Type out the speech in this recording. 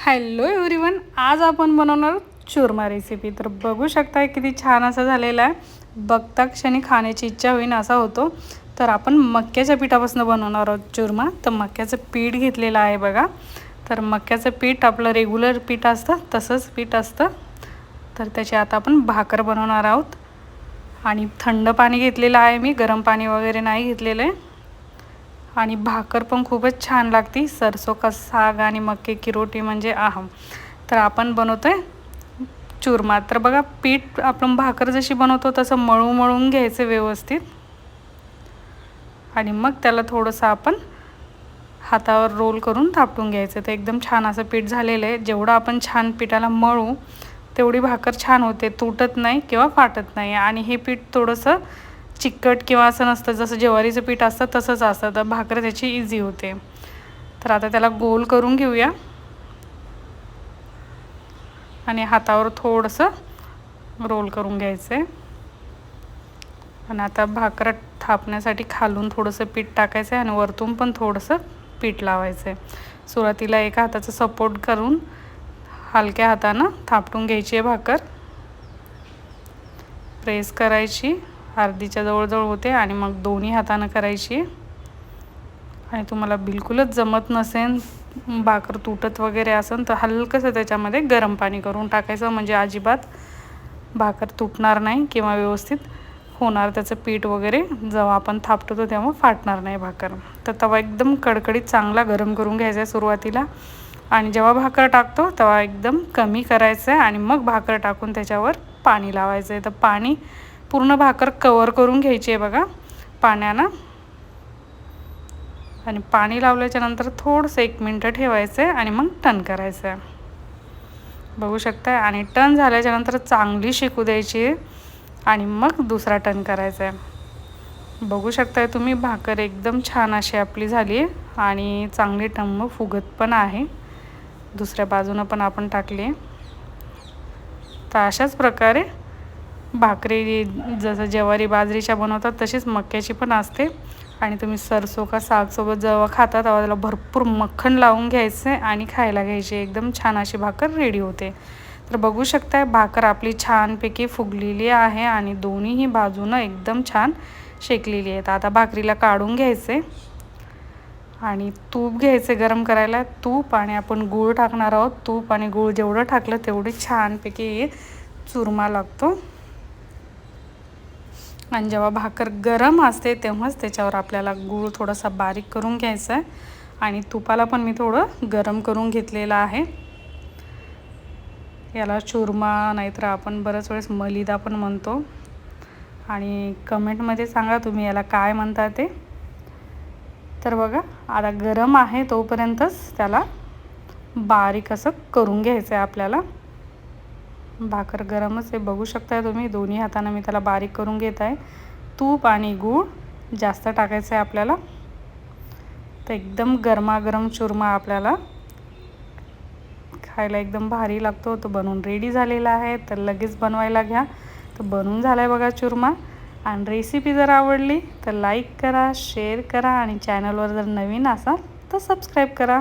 Hello everyone आज आपण बनवणार चुरमा रेसिपी तर बघू शकताय किती छान असं झालेलं आहे. बघता क्षणी खाण्याची इच्छा होईन असा होतो. तर आपण मक्याच्या पिठापासून बनवणार आहोत चुरमा. तर मक्याचं पीठ घेतलेलं आहे बघा. तर मक्याचं पीठ आपलं रेग्युलर पीठ असतं तसंच पीठ असतं. तर त्याची आता आपण भाकर बनवणार आहोत. आणि थंड पाणी घेतलेलं आहे मी गरम पाणी वगैरे नाही घेतलेलं आहे. आणि भाकर पण खूपच छान लागती. सरसो का साग आणि मक्के की रोटी म्हणजे आहा तर आपण बनवतो आहे चुरमा. तर बघा पीठ आपण भाकर जशी बनवतो तसं मळू मळून घ्यायचं व्यवस्थित. आणि मग त्याला थोडंसं आपण हातावर रोल करून थापटून घ्यायचं. तर एकदम छान असं पीठ झालेलं आहे. जेवढं आपण छान पिठाला मळू तेवढी भाकर छान होते. तुटत नाही किंवा फाटत नाही. आणि हे पीठ थोडंसं चिकट किंवा असं नसतं. जसं ज्वारीचं पीठ असतं तसंच असतं. तर भाकरं त्याची इझी होते. तर आता त्याला गोल करून घेऊया. आणि हातावर थोडंसं रोल करून घ्यायचं आहे आणि आता भाकरं थापण्यासाठी खालून थोडंसं पीठ टाकायचं आहे आणि वरतून पण थोडंसं पीठ लावायचं आहे सुरुवातीला एका हाताचा सपोर्ट करून हलक्या हातानं थापटून घ्यायची आहे भाकर. प्रेस करायची. अर्धीच्या जवळजवळ होते आणि मग दोन्ही हातानं करायची. आणि तुम्हाला बिलकुलच जमत नसेल भाकर तुटत वगैरे असेल तर हलकंसं त्याच्यामध्ये गरम पाणी करून टाकायचं. म्हणजे अजिबात भाकर तुटणार नाही किंवा व्यवस्थित होणार त्याचं पीठ वगैरे जेव्हा आपण थापटतो तेव्हा फाटणार नाही भाकर. तर तवा एकदम कडकडीत चांगला गरम करून घ्यायचा आहे सुरुवातीला. आणि जेव्हा भाकर टाकतो तेव्हा एकदम कमी करायचं आहे आणि मग भाकर टाकून त्याच्यावर पाणी लावायचं आहे. तर पाणी पूर्ण भाकर कवर करून घ्यायची आहे बघा पाण्यानं. आणि पाणी लावल्याच्या नंतर थोडंसं एक मिनटं ठेवायचं आहे आणि मग टन करायचं आहे बघू शकताय आणि टन झाल्याच्यानंतर चांगली शिकू द्यायची आहे आणि मग दुसरा टन करायचा आहे बघू शकताय तुम्ही भाकर एकदम छान अशी आपली झाली आहे आणि चांगली टम्म फुगत पण आहे. दुसऱ्या बाजूनं पण आपण टाकली. आहे तर अशाच प्रकारे भाकरी जसं ज्वारी बाजरीच्या बनवतात तशीच मक्याची पण असते. आणि तुम्ही सरसो का सागसोबत जेव्हा खाता तेव्हा त्याला भरपूर मक्खन लावून घ्यायचे आणि खायला घ्यायचे. एकदम छान अशी भाकर रेडी होते. तर बघू शकताय भाकर आपली छानपैकी फुगलेली आहे आणि दोन्हीही बाजूनं एकदम छान शेकलेली आहेत. आता भाकरीला काढून घ्यायचे. आणि तूप घ्यायचे गरम करायला. तूप आणि आपण गूळ टाकणार आहोत. तूप आणि गूळ जेवढं टाकलं तेवढी छानपैकी चुरमा लागतो. आणि जेव्हा भाकर गरम असते तेव्हाच त्याच्यावर आपल्याला गूळ थोडासा बारीक करून घ्यायचा आहे. आणि तुपाला पण मी थोडं गरम करून घेतलेलं आहे. याला चुरमा नाहीतर आपण बऱ्याच वेळेस मलिदा पण म्हणतो. आणि कमेंटमध्ये सांगा तुम्ही याला काय म्हणता ते. तर बघा आता गरम आहे तोपर्यंतच त्याला बारीक असं करून घ्यायचं आहे आपल्याला. भाकर गरमच आहे. बघू शकताय तुम्ही दोन्ही हातानं मी त्याला बारीक करून घेत आहे. तूप आणि गूळ जास्त टाकायचं आहे आपल्याला. तर एकदम गरमागरम चुरमा आपल्याला खायला एकदम भारी लागतो. तो बनवून रेडी झालेला आहे. तर लगेच बनवायला घ्या. तर बनवून झाला आहे बघा चुरमा. आणि रेसिपी जर आवडली तर लाईक करा शेअर करा आणि चॅनलवर जर नवीन असाल तर सबस्क्राईब करा.